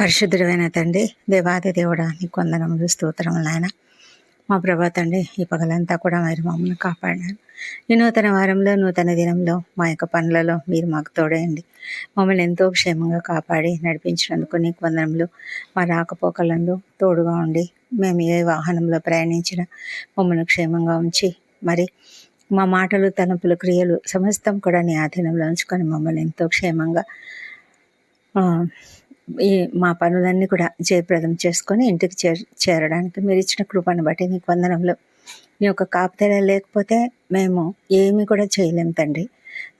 పరిశుద్ధుడైన తండ్రి దేవాది దేవుడా నీ వందనములు స్తోత్రములు నాయన. మా ప్రభా తండ్రి ఈ పగలంతా కూడా మరి మమ్మల్ని కాపాడినారు. ఈ నూతన వారంలో నూతన దినంలో మా యొక్క పనులలో మీరు మాకు తోడేయండి మమ్మల్ని ఎంతో క్షేమంగా కాపాడి నడిపించినందుకు నీకు వందనములు. మా రాకపోకలంలో తోడుగా ఉండి మేము ఏ వాహనంలో ప్రయాణించిన మమ్మల్ని క్షేమంగా ఉంచి మరి మా మాటలు తలపులు క్రియలు సమస్తం కూడా నీ ఆధీనంలో ఉంచుకొని మమ్మల్ని ఎంతో క్షేమంగా ఈ మా పనులన్నీ కూడా జయప్రదం చేసుకొని ఇంటికి చేర చేరడానికి మీరు ఇచ్చిన కృపను బట్టి నీకు వందనంలో నీ యొక్క కాపుదల లేకపోతే మేము ఏమి కూడా చేయలేము తండ్రి.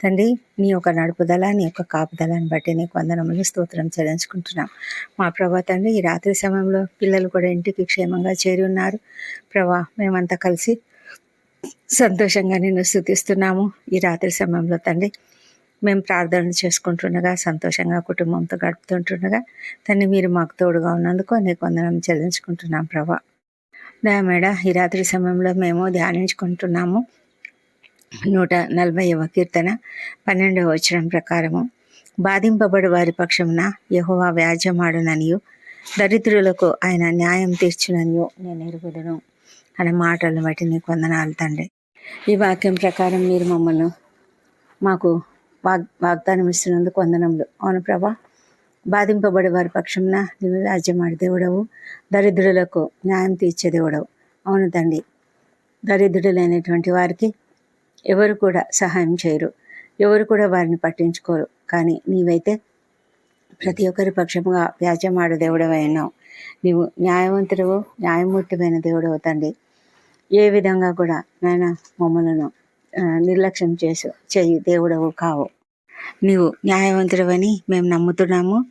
తండ్రి నీ యొక్క నడుపుదల నీ యొక్క కాపుదలని బట్టి నీకు వందనములు స్తోత్రం చెల్లించుకుంటున్నాం. మా ప్రభా తండ్రి ఈ రాత్రి సమయంలో పిల్లలు కూడా ఇంటికి క్షేమంగా చేరి ఉన్నారు. ప్రభా మేమంతా కలిసి సంతోషంగా నిన్ను స్థుతిస్తున్నాము. ఈ రాత్రి సమయంలో తండ్రి మేము ప్రార్థన చేసుకుంటుండగా సంతోషంగా కుటుంబంతో గడుపుతుంటుండగా తన్ని మీరు మాకు తోడుగా ఉన్నందుకు అనేక వందనం చెల్లించుకుంటున్నాం ప్రభా. మేడ ఈ రాత్రి సమయంలో మేము ధ్యానించుకుంటున్నాము. నూట నలభైవ కీర్తన పన్నెండవ వచనం ప్రకారము. బాధింపబడు వారి పక్షమున యహోవా వ్యాజ్యమాడుననియు. దరిద్రులకు ఆయన న్యాయం తీర్చుననియు నేను ఎరుగుదను అనే మాటలను బట్టి నీకు వందనాలు తండ్రి. ఈ వాక్యం ప్రకారం మీరు మమ్మల్ని మాకు వాగ్ వాగ్దానం ఇస్తున్నందుకు వందనములు. అవును ప్రభా. బాధింపబడే వారి పక్షంన నీవు రాజ్యమాడి దేవుడవు. దరిద్రులకు న్యాయం తీర్చే దేవుడవు. అవును తండ్రి. దరిద్రులైనటువంటి వారికి ఎవరు కూడా సహాయం చేయరు. ఎవరు కూడా వారిని పట్టించుకోరు. కానీ నీవైతే ప్రతి ఒక్కరి పక్షముగా వ్యాజ్యమాడు దేవుడవై ఉన్నావు. నీవు న్యాయవంతుడవు న్యాయమూర్తిమైన దేవుడవు తండ్రి. ఏ విధంగా కూడా నాయన మమ్మలను నిర్లక్ష్యం చేసు చేయి దేవుడవు కావు. నీవు న్యాయవంతుడవని మేము నమ్ముతున్నాము.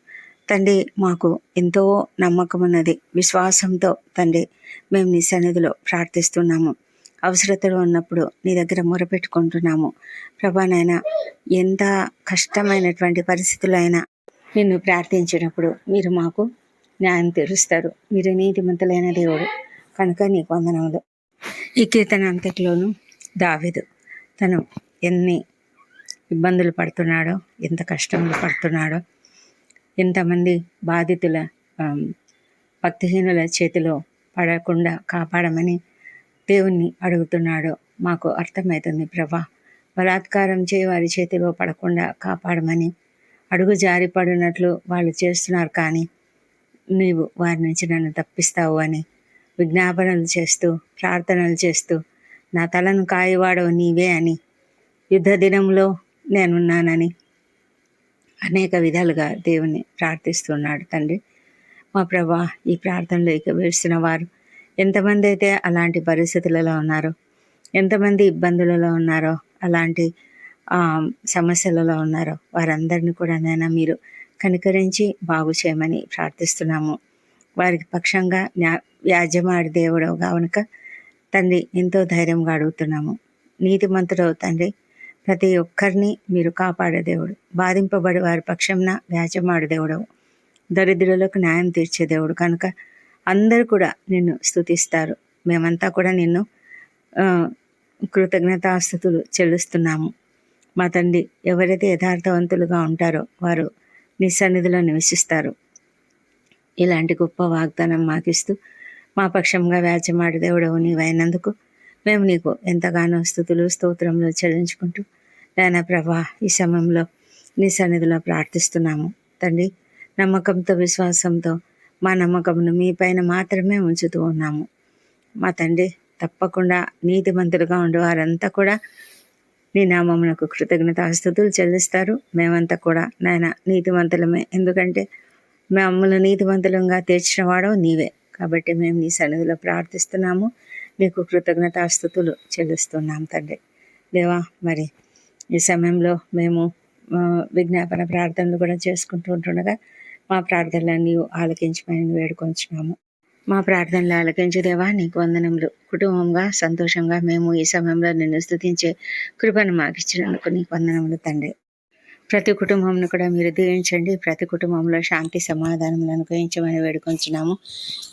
తండ్రి మాకు ఎంతో నమ్మకం ఉన్నది విశ్వాసంతో తండ్రి మేము నీ సన్నిధిలో ప్రార్థిస్తున్నాము. అవసరతలో ఉన్నప్పుడు నీ దగ్గర మొరపెట్టుకుంటున్నాము. ప్రభానైనా ఎంత కష్టమైనటువంటి పరిస్థితులు అయినా నిన్ను ప్రార్థించినప్పుడు మీరు మాకు న్యాయం తీరుస్తారు. మీరు నీతిమంతులైన దేవుడు. కనుక నీకు వందనములు. ఈ కీర్తన అంతటిలోనూ దావిదు తను ఎన్ని ఇబ్బందులు పడుతున్నాడో ఎంత కష్టములు పడుతున్నాడో ఎంతమంది బాధితుల భక్తిహీనుల చేతిలో పడకుండా కాపాడమని దేవుణ్ణి అడుగుతున్నాడో మాకు అర్థమవుతుంది ప్రభా. బలాత్కారం చేయి వారి చేతిలో పడకుండా కాపాడమని అడుగు జారి పడినట్లు వాళ్ళు చేస్తున్నారు కానీ నీవు వారి నుంచి నన్ను తప్పిస్తావు అని విజ్ఞాపనలు చేస్తూ ప్రార్థనలు చేస్తూ నా తలను కాయవాడవు నీవే అని యుద్ధ దినంలో నేనున్నానని అనేక విధాలుగా దేవుని ప్రార్థిస్తున్నాడు తండ్రి. మా ప్రభా ఈ ప్రార్థనలో ఇక వేస్తున్న వారు ఎంతమంది అయితే అలాంటి పరిస్థితులలో ఉన్నారో ఎంతమంది ఇబ్బందులలో ఉన్నారో అలాంటి సమస్యలలో ఉన్నారో వారందరినీ కూడా నేను మీరు కనికరించి బాగు చేయమని ప్రార్థిస్తున్నాము. వారికి పక్షంగా యాజమాడి వ్యాజ్యమాడి దేవుడు తండ్రి ఎంతో ధైర్యంగా అడుగుతున్నాము. నీతిమంతుడవు తండ్రి. ప్రతి ఒక్కరిని మీరు కాపాడే దేవుడు. బాధింపబడి వారి పక్షంన వ్యాజమాడు దేవుడవు. దరిద్రులకు న్యాయం తీర్చే దేవుడు. కనుక అందరూ కూడా నిన్ను స్తుతిస్తారు. మేమంతా కూడా నిన్ను కృతజ్ఞతాస్థుతులు చెల్లిస్తున్నాము. మా తండ్రి ఎవరైతే యథార్థవంతులుగా ఉంటారో వారు నీ సన్నిధిలో నివసిస్తారు. ఇలాంటి గొప్ప వాగ్దానం మాకిస్తూ మా పక్షంగా వ్యాజ్యమాడు దేవుడవు నీవైనందుకు మేము నీకు ఎంతగానో స్థుతులు స్తోత్రములు చెల్లించుకుంటూ నాయన ప్రభా ఈ సమయంలో నీ సన్నిధిలో ప్రార్థిస్తున్నాము. తండ్రి నమ్మకంతో విశ్వాసంతో మా నమ్మకంను మీ పైన మాత్రమే ఉంచుతూ ఉన్నాము. మా తండ్రి తప్పకుండా నీతిమంతులుగా ఉండే వారంతా కూడా నీ నామమునకు కృతజ్ఞతాస్తుతులు చెల్లిస్తారు. మేమంతా కూడా నాయన నీతిమంతులమే. ఎందుకంటే మమ్మల్ని నీతిమంతులంగా తీర్చినవాడు నీవే. కాబట్టి మేము నీ సన్నిధిలో ప్రార్థిస్తున్నాము. నీకు కృతజ్ఞతాస్తుతులు చెల్లిస్తున్నాం తండ్రి. దేవా మరి ఈ సమయంలో మేము విజ్ఞాపన ప్రార్థనలు కూడా చేసుకుంటూ ఉంటుండగా మా ప్రార్థనలన్నీ ఆలకించమని వేడుకొంచున్నాము. మా ప్రార్థనలు ఆలకించు దేవా నీకు వందనములు. కుటుంబంగా సంతోషంగా మేము ఈ సమయంలో నిన్ను స్థుతించే కృపను మాకు ఇచ్చినందుకు నీకు వందనములు తండ్రి. ప్రతి కుటుంబంను కూడా మీరు దీవించండి. ప్రతి కుటుంబంలో శాంతి సమాధానం అనుగ్రహించమని వేడుకొంచున్నాము.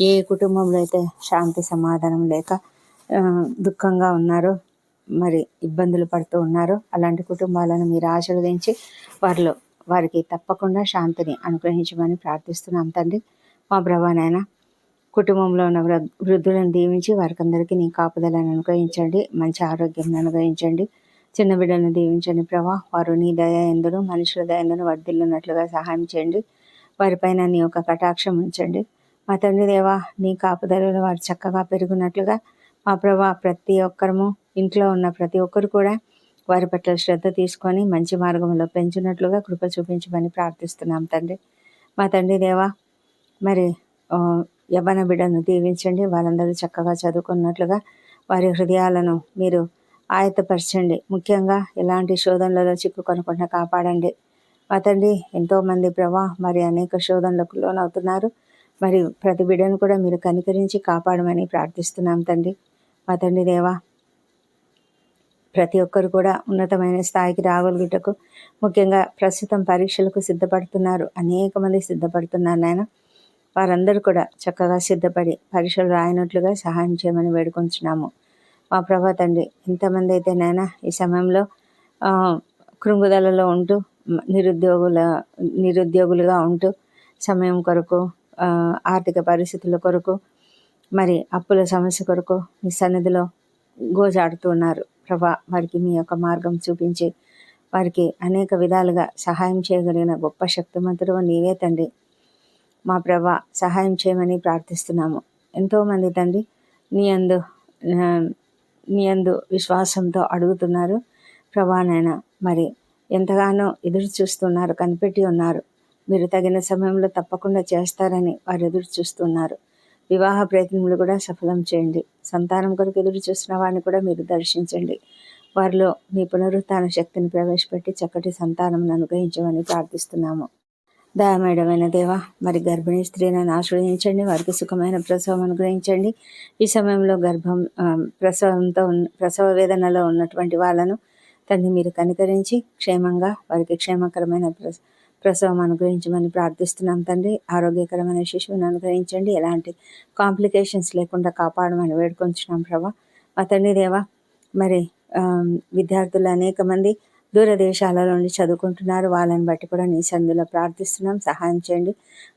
ఏ కుటుంబంలో అయితే శాంతి సమాధానం లేక దుఃఖంగా ఉన్నారో మరి ఇబ్బందులు పడుతూ ఉన్నారో అలాంటి కుటుంబాలను మీరు ఆశీర్వదించి వారిలో వారికి తప్పకుండా శాంతిని అనుగ్రహించమని ప్రార్థిస్తున్నాం తండ్రి. మా ప్రభానైనా కుటుంబంలో ఉన్న వృద్ధులను దీవించి వారికి అందరికీ నీ కాపుదలను అనుగ్రహించండి మంచి ఆరోగ్యం అనుగ్రహించండి. చిన్న బిడ్డలను దీవించండి ప్రభా. వారు నీ దయ ఎందును మనుషుల దయ ఎందును వర్ధిల్లున్నట్లుగా సహాయం చేయండి. వారిపైన నీ యొక్క కటాక్షం ఉంచండి. మా తండ్రి దేవా నీ కాపుదలలో వారు చక్కగా పెరుగున్నట్లుగా మా ప్రభా ప్రతి ఒక్కరము ఇంట్లో ఉన్న ప్రతి ఒక్కరు కూడా వారి పట్ల శ్రద్ధ తీసుకొని మంచి మార్గంలో పెంచినట్లుగా కృప చూపించమని ప్రార్థిస్తున్నాం తండ్రి. మా తండ్రి దేవా మరి యవ్వన బిడ్డను దీవించండి. వాళ్ళందరూ చక్కగా చదువుకున్నట్లుగా వారి హృదయాలను మీరు ఆయత్తపరచండి ముఖ్యంగా ఎలాంటి శోధనలలో చిక్కుకొనకుండా కాపాడండి. మా తండ్రి ఎంతోమంది ప్రభా మరి అనేక శోధనలకు లోనవుతున్నారు. మరి ప్రతి బిడ్డను కూడా మీరు కనికరించి కాపాడమని ప్రార్థిస్తున్నాం తండ్రి. మా తండ్రి దేవా ప్రతి ఒక్కరు కూడా ఉన్నతమైన స్థాయికి రాగలుగుటకు ముఖ్యంగా ప్రస్తుతం పరీక్షలకు సిద్ధపడుతున్నారు. అనేక మంది సిద్ధపడుతున్నారు నాయన. వారందరూ కూడా చక్కగా సిద్ధపడి పరీక్షలు రాయనట్లుగా సహాయం చేయమని వేడుకొంచున్నాము. మా ప్రభా తండ్రి ఎంతమంది అయితే నాయన ఈ సమయంలో కృంగుదలలో ఉంటూ నిరుద్యోగుల నిరుద్యోగులుగా ఉంటూ సమయం కొరకు ఆర్థిక పరిస్థితుల కొరకు మరి అప్పుల సమస్య కొరకు మీ సన్నిధిలో గోజాడుతున్నారు ప్రభా వారికి మీ యొక్క మార్గం చూపించి వారికి అనేక విధాలుగా సహాయం చేయగలిగిన గొప్ప శక్తిమంతుడు నీవే తండ్రి. మా ప్రభా సహాయం చేయమని ప్రార్థిస్తున్నాము. ఎంతోమంది తండ్రి నీ అందు నీ అందు విశ్వాసంతో అడుగుతున్నారు. ప్రభానైనా మరి ఎంతగానో ఎదురు చూస్తున్నారు కనిపెట్టి ఉన్నారు. మీరు తగిన సమయంలో తప్పకుండా చేస్తారని వారు ఎదురు చూస్తున్నారు. వివాహ ప్రయత్నములు కూడా సఫలం చేయండి. సంతానం కొరకు ఎదురు చూసిన వారిని కూడా మీరు దర్శించండి. వారిలో మీ పునరుత్న శక్తిని ప్రవేశపెట్టి చక్కటి సంతానం అనుగ్రహించమని ప్రార్థిస్తున్నాము. దయామేడమైన దేవ మరి గర్భిణీ స్త్రీలను ఆశ్రయించండి వారికి సుఖమైన ప్రసవం అనుగ్రహించండి. ఈ సమయంలో గర్భం ప్రసవంతో ప్రసవ వేదనలో ఉన్నటువంటి వాళ్ళను తండ్రి మీరు కనికరించి క్షేమంగా వారికి క్షేమకరమైన ప్రసవం అనుగ్రహించమని ప్రార్థిస్తున్నాం తండ్రి. ఆరోగ్యకరమైన శిశువుని అనుగ్రహించండి. ఎలాంటి కాంప్లికేషన్స్ లేకుండా కాపాడమని వేడుకొంచున్నాం ప్రభా. మా తండ్రి దేవా మరి విద్యార్థులు అనేక మంది దూర నుండి చదువుకుంటున్నారు. వాళ్ళని బట్టి కూడా నీ సందులో ప్రార్థిస్తున్నాం. సహాయం చేయండి.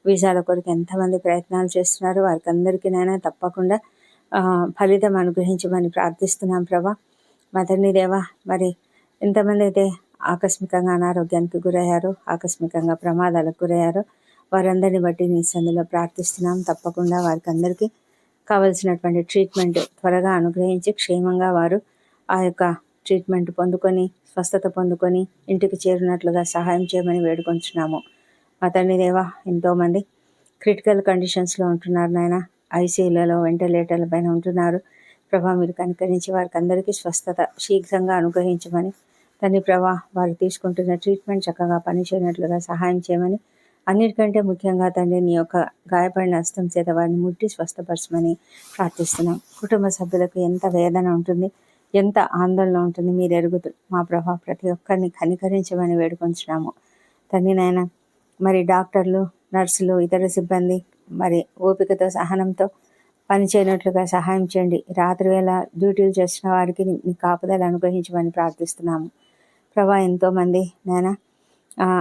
వీసాల కొరకు ఎంతమంది ప్రయత్నాలు చేస్తున్నారు. వారికి అందరికీనైనా తప్పకుండా ఫలితం అనుగ్రహించమని ప్రార్థిస్తున్నాం ప్రభా. మా తండ్రి దేవా మరి ఎంతమంది అయితే ఆకస్మికంగా అనారోగ్యానికి గురయ్యారు ఆకస్మికంగా ప్రమాదాలకు గురయ్యారు. వారందరిని బట్టి నీ సందులో ప్రార్థిస్తున్నాం. తప్పకుండా వారికి అందరికీ కావలసినటువంటి ట్రీట్మెంట్ త్వరగా అనుగ్రహించి క్షేమంగా వారు ఆ యొక్క ట్రీట్మెంట్ పొందుకొని స్వస్థత పొందుకొని ఇంటికి చేరినట్లుగా సహాయం చేయమని వేడుకొంచున్నాము. మా తండ్రి దేవా ఎంతోమంది క్రిటికల్ కండిషన్స్లో ఉంటున్నారు నాయన. ఐసీయూలలో వెంటిలేటర్ల పైన ఉంటున్నారు. ప్రభా మీరు కనుకరించి వారికి అందరికీ స్వస్థత శీఘ్రంగా అనుగ్రహించమని తండ్రి ప్రభా వారు తీసుకుంటున్న ట్రీట్మెంట్ చక్కగా పనిచేయనట్లుగా సహాయం చేయమని అన్నిటికంటే ముఖ్యంగా తండ్రి నీ యొక్క గాయపడిన అస్తం చేత వారిని ముట్టి స్వస్థపరచమని ప్రార్థిస్తున్నాం. కుటుంబ సభ్యులకు ఎంత వేదన ఉంటుంది ఎంత ఆందోళన ఉంటుంది మీరు ఎరుగుతు మా ప్రభా ప్రతి ఒక్కరిని కనికరించమని వేడుకొంచున్నాము. తండ్రి నాయన మరి డాక్టర్లు నర్సులు ఇతర సిబ్బంది మరి ఓపికతో సహనంతో పనిచేయనట్లుగా సహాయం చేయండి. రాత్రి వేళ డ్యూటీలు చేసిన వారికి నీ కాపుదలు అనుగ్రహించమని ప్రార్థిస్తున్నాము. ప్రభా ఎంతోమంది నాయన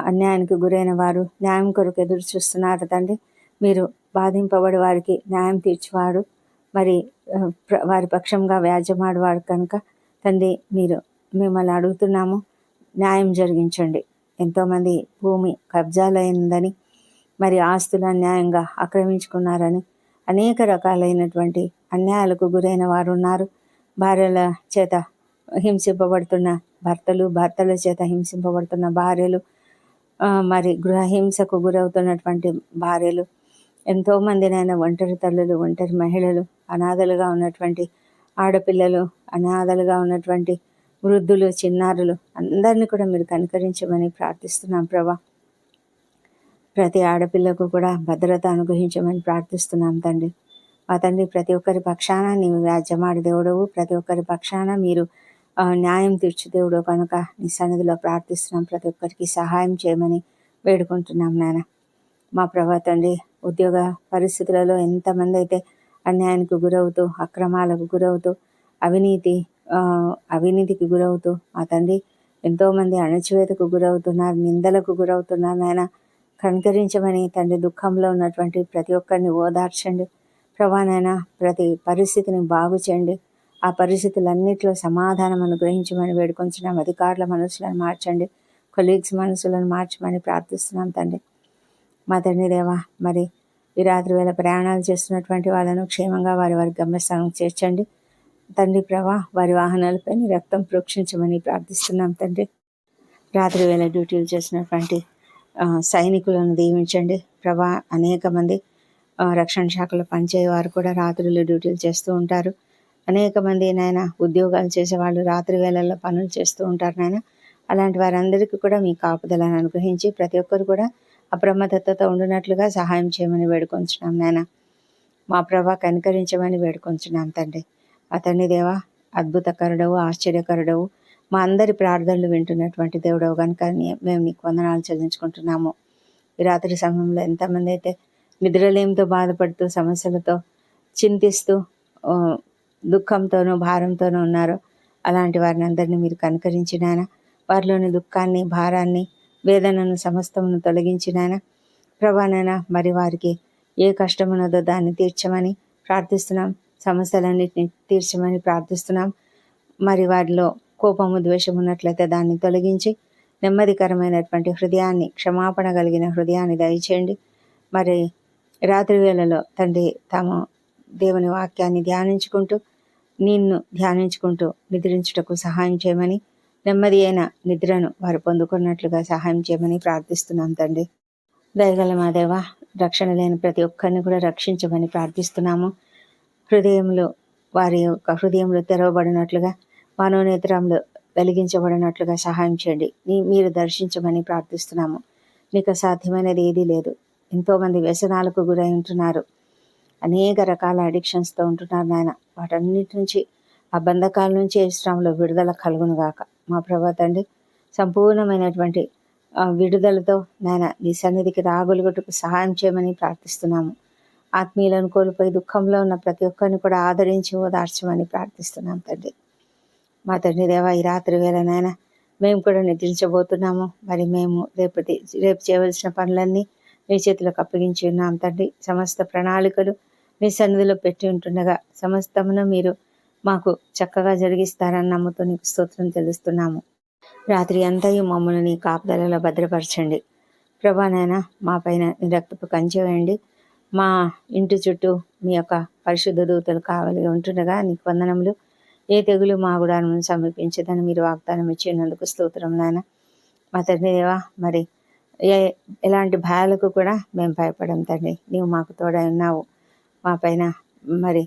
అన్యాయానికి గురైన వారు న్యాయం కొరకు ఎదురు చూస్తున్నారు తండ్రి. మీరు బాధింపబడి వారికి న్యాయం తీర్చేవాడు మరి వారి పక్షంగా వ్యాజ్యమాడువాడు కనుక తండ్రి మీరు మిమ్మల్ని అడుగుతున్నాము న్యాయం జరిగించండి. ఎంతోమంది భూమి కబ్జాలైందని మరి ఆస్తులు అన్యాయంగా ఆక్రమించుకున్నారని అనేక రకాలైనటువంటి అన్యాయాలకు గురైన వారు ఉన్నారు. భార్యల చేత హింసింపబడుతున్న భర్తలు భర్తల చేత హింసింపబడుతున్న భార్యలు మరి గృహహింసకు గురవుతున్నటువంటి భార్యలు ఎంతోమందినైనా ఒంటరి తల్లులు ఒంటరి మహిళలు అనాథలుగా ఉన్నటువంటి ఆడపిల్లలు అనాథలుగా ఉన్నటువంటి వృద్ధులు చిన్నారులు అందరినీ కూడా మీరు కనుకరించమని ప్రార్థిస్తున్నాం ప్రభా. ప్రతి ఆడపిల్లకు కూడా భద్రత అనుగ్రహించమని ప్రార్థిస్తున్నాం తండ్రి. మా తండ్రి ప్రతి ఒక్కరి పక్షాన నీవు వ్యాజ్యమాడి దేవుడవు ప్రతి ఒక్కరి పక్షాన మీరు న్యాయం తీర్చు దేవుడు కనుక నీ సన్నిధిలో ప్రార్థిస్తున్నాం. ప్రతి ఒక్కరికి సహాయం చేయమని వేడుకుంటున్నాం నాయన. మా ప్రభా తండ్రి ఉద్యోగ పరిస్థితులలో ఎంతమంది అయితే అన్యాయానికి గురవుతూ అక్రమాలకు గురవుతూ అవినీతి అవినీతికి గురవుతూ మా తండ్రి ఎంతోమంది అణచివేతకు గురవుతున్నారు నిందలకు గురవుతున్నారు నాయన. కనుకరించమని తండ్రి దుఃఖంలో ఉన్నటువంటి ప్రతి ఒక్కరిని ఓదార్చండి. ప్రభానైనా ప్రతి పరిస్థితిని బాగు చేయండి. ఆ పరిస్థితులన్నింటిలో సమాధానం అనుగ్రహించమని వేడుకొంచున్నాం. అధికారుల మనసులను మార్చండి. కొలీగ్స్ మనసులను మార్చమని ప్రార్థిస్తున్నాం తండ్రి. మా తండ్రి దేవా మరి ఈ రాత్రి వేళ ప్రయాణాలు చేస్తున్నటువంటి వాళ్ళను క్షేమంగా వారి వారి గమ్యస్థానం చేర్చండి. తండ్రి ప్రభా వారి వాహనాలపై రక్తం ప్రోక్షించమని ప్రార్థిస్తున్నాం తండ్రి. రాత్రి వేళ డ్యూటీలు చేసినటువంటి సైనికులను దీవించండి. ప్రభా అనేక మంది రక్షణ శాఖలో పనిచేయవారు కూడా రాత్రులు డ్యూటీలు చేస్తూ ఉంటారు. అనేక మంది నాయన ఉద్యోగాలు చేసే వాళ్ళు రాత్రి వేళల్లో పనులు చేస్తూ ఉంటారు నాయన. అలాంటి వారందరికీ కూడా మీ కాపుదలను అనుగ్రహించి ప్రతి ఒక్కరు కూడా అప్రమత్తతో ఉండినట్లుగా సహాయం చేయమని వేడుకొంచున్నాం నాయన. మా ప్రభా కనికరించమని వేడుకొంచున్నాం తండ్రి. అతన్ని దేవా అద్భుతకరుడవు ఆశ్చర్యకరుడవు మా అందరి ప్రార్థనలు వింటున్నటువంటి దేవుడవు కనుక మేము నీకు వందనాలు చెల్లించుకుంటున్నాము. ఈ రాత్రి సమయంలో ఎంతమంది అయితే నిద్రలేమితో బాధపడుతూ సమస్యలతో చింతిస్తూ దుఃఖంతోనూ భారంతోనూ ఉన్నారో అలాంటి వారిని అందరినీ మీరు కనుకరించినాన వారిలోని దుఃఖాన్ని భారాన్ని వేదనను సమస్తమును తొలగించినాన ప్రభానైనా మరి వారికి ఏ కష్టమున్నదో దాన్ని తీర్చమని ప్రార్థిస్తున్నాం. సమస్యలన్నిటిని తీర్చమని ప్రార్థిస్తున్నాం. మరి వారిలో కోపము ద్వేషం ఉన్నట్లయితే దాన్ని తొలగించి నెమ్మదికరమైనటువంటి హృదయాన్ని క్షమాపణ కలిగిన హృదయాన్ని దయచేయండి. మరి రాత్రి వేళలో తండ్రి తాము దేవుని వాక్యాన్ని ధ్యానించుకుంటూ నిన్ను ధ్యానించుకుంటూ నిద్రించుటకు సహాయం చేయమని నెమ్మది అయిన నిద్రను వారు పొందుకున్నట్లుగా సహాయం చేయమని ప్రార్థిస్తున్నాం తండ్రి. దయగల మా దేవ రక్షణ లేని ప్రతి ఒక్కరిని కూడా రక్షించమని ప్రార్థిస్తున్నాము. హృదయంలో వారి యొక్క హృదయంలో తెరవబడినట్లుగా మనోనేత్రంలో వెలిగించబడినట్లుగా సహాయం చేయండి. మీరు దర్శించమని ప్రార్థిస్తున్నాము. మీకు సాధ్యమైనది ఏదీ లేదు. ఎంతోమంది వ్యసనాలకు గురై ఉంటున్నారు. అనేక రకాల అడిక్షన్స్తో ఉంటున్నారు నాయన. వాటన్నిటి నుంచి ఆ బంధకాల నుంచి శ్రమలో విడుదల కలుగును గాక. మా ప్రభా తండ్రి సంపూర్ణమైనటువంటి విడుదలతో నాయన నీ సన్నిధికి రాగలుగుటకు సహాయం చేయమని ప్రార్థిస్తున్నాము. ఆత్మీయులను కోల్పోయి దుఃఖంలో ఉన్న ప్రతి ఒక్కరిని కూడా ఆదరించి ఓదార్చమని ప్రార్థిస్తున్నాం తండ్రి. మా తండ్రి దేవ ఈ రాత్రి వేళ నాయన మేము కూడా నిద్రించబోతున్నాము. మరి మేము రేపటి రేపు చేయవలసిన పనులన్నీ మీ చేతులకు అప్పగించి ఉన్నాం తండ్రి. సమస్త ప్రణాళికలు మీ సన్నిధిలో పెట్టి ఉంటుండగా సమస్తమును మీరు మాకు చక్కగా జరిగిస్తారని నమ్ముతూ నీకు స్తోత్రం తెలుస్తున్నాము. రాత్రి అంతా మమ్మల్ని నీ కాపుదలలో భద్రపరచండి. ప్రభానైనా మా పైన నీ రక్తపు కంచె వేయండి. మా ఇంటి చుట్టూ మీ యొక్క పరిశుద్ధ దూతలు కావాలి ఉంటుండగా నీకు వందనములు. ఏ తెగులు మా గుడాలను సమీపించదని మీరు వాగ్దానం ఇచ్చినందుకు స్తోత్రం నాయన. మా తండ్రి దేవా మరి ఏ ఎలాంటి భయాలకు కూడా మేము భయపడం తండ్రి. నీవు మాకు తోడై ఉన్నావు. మా పైన మరి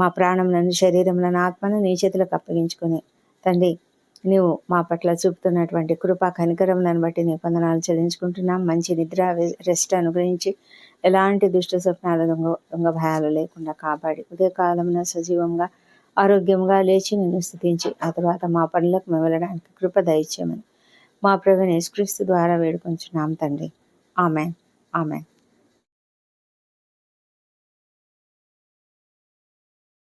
మా ప్రాణంలను శరీరంలను ఆత్మను నీ చేతులకు అప్పగించుకుని తండ్రి నీవు మా పట్ల చూపుతున్నటువంటి కృపా కనికరములను బట్టి నీ పొందనాలు చెల్లించుకుంటున్నాం. మంచి నిద్ర రెస్ట్ అనుగ్రహించి ఎలాంటి దుష్ట స్వప్నాలు దొంగ దొంగ భయాలు లేకుండా కాపాడి ఉదయకాలంలో సజీవంగా ఆరోగ్యంగా లేచి నిన్ను స్థుతించి ఆ తర్వాత మా పనులకు మేము వెళ్ళడానికి కృప దయచేయమని మా ప్రభు యేసుక్రీస్తు ద్వారా వేడుకొంచున్నాం తండ్రి. ఆమె ఆమె